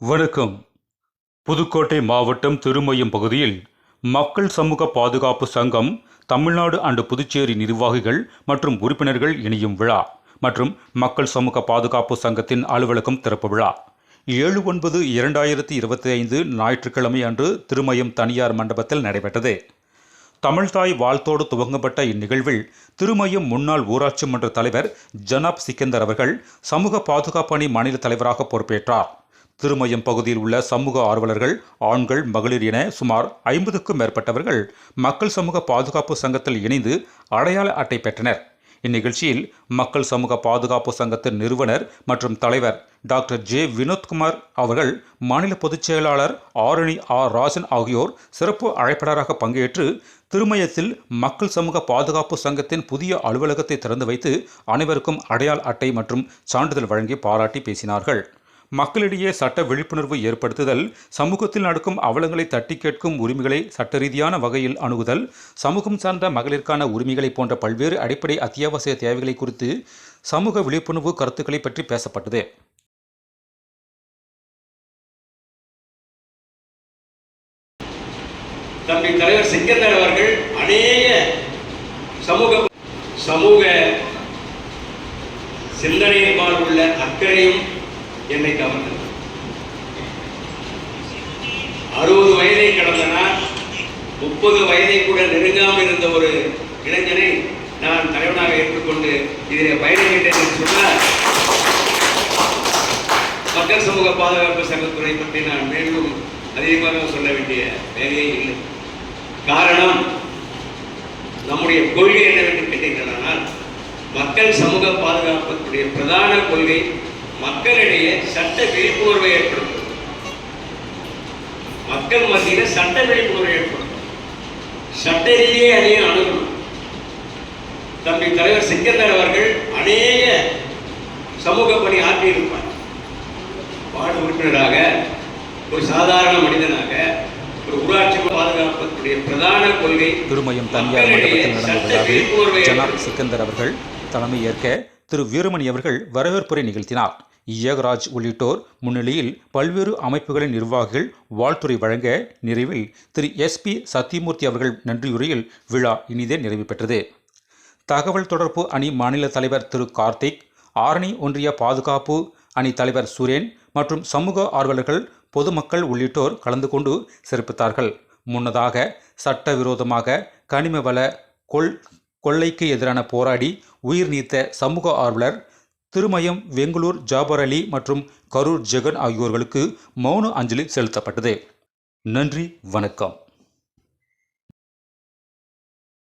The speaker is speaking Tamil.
வணக்கம். புதுக்கோட்டை மாவட்டம் திருமயம் பகுதியில் மக்கள் சமூக பாதுகாப்பு சங்கம் தமிழ்நாடு அண்டு புதுச்சேரி நிர்வாகிகள் மற்றும் உறுப்பினர்கள் இணையும் விழா மற்றும் மக்கள் சமூக பாதுகாப்பு சங்கத்தின் அலுவலகம் திறப்பு விழா. ஏழு ஒன்பது இரண்டாயிரத்தி இருபத்தி ஐந்து ஞாயிற்றுக்கிழமை அன்று திருமயம் தனியார் மண்டபத்தில் நடைபெற்றது. தமிழ்தாய் வாழ்த்தோடு துவங்கப்பட்ட இந்நிகழ்வில் திருமயம் முன்னாள் ஊராட்சி மன்ற தலைவர் ஜனாப் சிக்கந்தர் அவர்கள் சமூக பாதுகாப்பு அணி மாநில தலைவராக பொறுப்பேற்றார். திருமயம் பகுதியில் உள்ள சமூக ஆர்வலர்கள் ஆண்கள் மகளிர் என சுமார் ஐம்பதுக்கும் மேற்பட்டவர்கள் மக்கள் சமூக பாதுகாப்பு சங்கத்தில் இணைந்து அடையாள அட்டை பெற்றனர். இந்நிகழ்ச்சியில் மக்கள் சமூக பாதுகாப்பு சங்கத்தின் நிறுவனர் மற்றும் தலைவர் டாக்டர் ஜே வினோத்குமார் அவர்கள் மாநில பொதுச் செயலாளர் ஆரணி ஆர் ராஜன் ஆகியோர் சிறப்பு அழைப்பாளராக பங்கேற்று திருமயத்தில் மக்கள் சமூக பாதுகாப்பு சங்கத்தின் புதிய அலுவலகத்தை திறந்து வைத்து அனைவருக்கும் அடையாள அட்டை மற்றும் சான்றிதழ் வழங்கி பாராட்டி பேசினார்கள். மக்களிடையே சட்ட விழிப்புணர்வு ஏற்படுத்துதல் சமூகத்தில் நடக்கும் அவலங்களை தட்டி கேட்கும் உரிமைகளை சட்டரீதியான வகையில் அணுகுதல் சமூகம் சார்ந்த மகளிருக்கான உரிமைகளை போன்ற பல்வேறு அடிப்படை அத்தியாவசிய தேவைகளை குறித்து சமூக விழிப்புணர்வு கருத்துக்களை பற்றி பேசப்பட்டது. தம்பி தலைவர் சிக்கந்தர் அவர்கள் அநேக சமூக சமூக சிந்தனையின்பால் உள்ள அக்கறையும் என்னை கவர்ந்தது அறுபது வயதை கடந்தனால் முப்பது வயதை கூட நெருங்காமல் இருந்த ஒரு இளைஞனை நான் தலைவனாக ஏற்றுக்கொண்டு இதில் பயணிக்கிட்டேன் என்று சொன்னால் மக்கள் சமூக பாதுகாப்பு சங்கத்துறை பற்றி நான் மேலும் அதிகமாக சொல்ல வேண்டிய வேலையே இல்லை. காரணம் நம்முடைய கொள்கை என்னவென்று கேட்டீங்கன்னா மக்கள் சமூக பாதுகாப்புடைய பிரதான கொள்கை மக்களிடையே சட்ட விழிப்புணர்வை ஏற்படுத்தும். மக்கள் மத்தியில் சட்ட விழிப்புணர்வை ஏற்படுத்தும். சட்ட ரீதியே அதையும் அணுகணும். தம்பி தலைவர் சிக்கந்தர் அவர்கள் அநேக சமூக பணி ஆற்றியிருப்பார். வார்டு உறுப்பினராக ஒரு சாதாரண மனிதனாக ஒரு ஊராட்சி பாதுகாப்பத்துடைய பிரதான கொள்கை. திருமயம் தனியார் மண்டபத்தில் நடந்த விழாவில் ஜனாப் சிக்கந்தர் அவர்கள் தலைமை ஏற்க திரு வீரமணி அவர்கள் வரவேற்புரை நிகழ்த்தினார். ஏகராஜ் உள்ளிட்டோர் முன்னிலையில் பல்வேறு அமைப்புகளின் நிர்வாகிகள் வாழ்த்துறை வழங்க நிறைவில் திரு எஸ் பி சத்தியமூர்த்தி அவர்கள் நன்றியுரையில் விழா இனிதே நிறைவு பெற்றது. தகவல் தொடர்பு அணி மாநில தலைவர் திரு கார்த்திக் ஆரணி ஒன்றிய பாதுகாப்பு அணி தலைவர் சுரேன் மற்றும் சமூக ஆர்வலர்கள் பொதுமக்கள் உள்ளிட்டோர் கலந்து கொண்டு சிறப்பித்தார்கள். முன்னதாக சட்டவிரோதமாக கனிம வள கொள் கொள்ளைக்கு எதிரான போராடி உயிர் நீத்த சமூக ஆர்வலர் திருமயம் வெங்களூர் ஜாபர் அலி மற்றும் கரூர் ஜெகன் ஆகியோர்களுக்கு மௌன அஞ்சலி செலுத்தப்பட்டது. நன்றி வணக்கம்.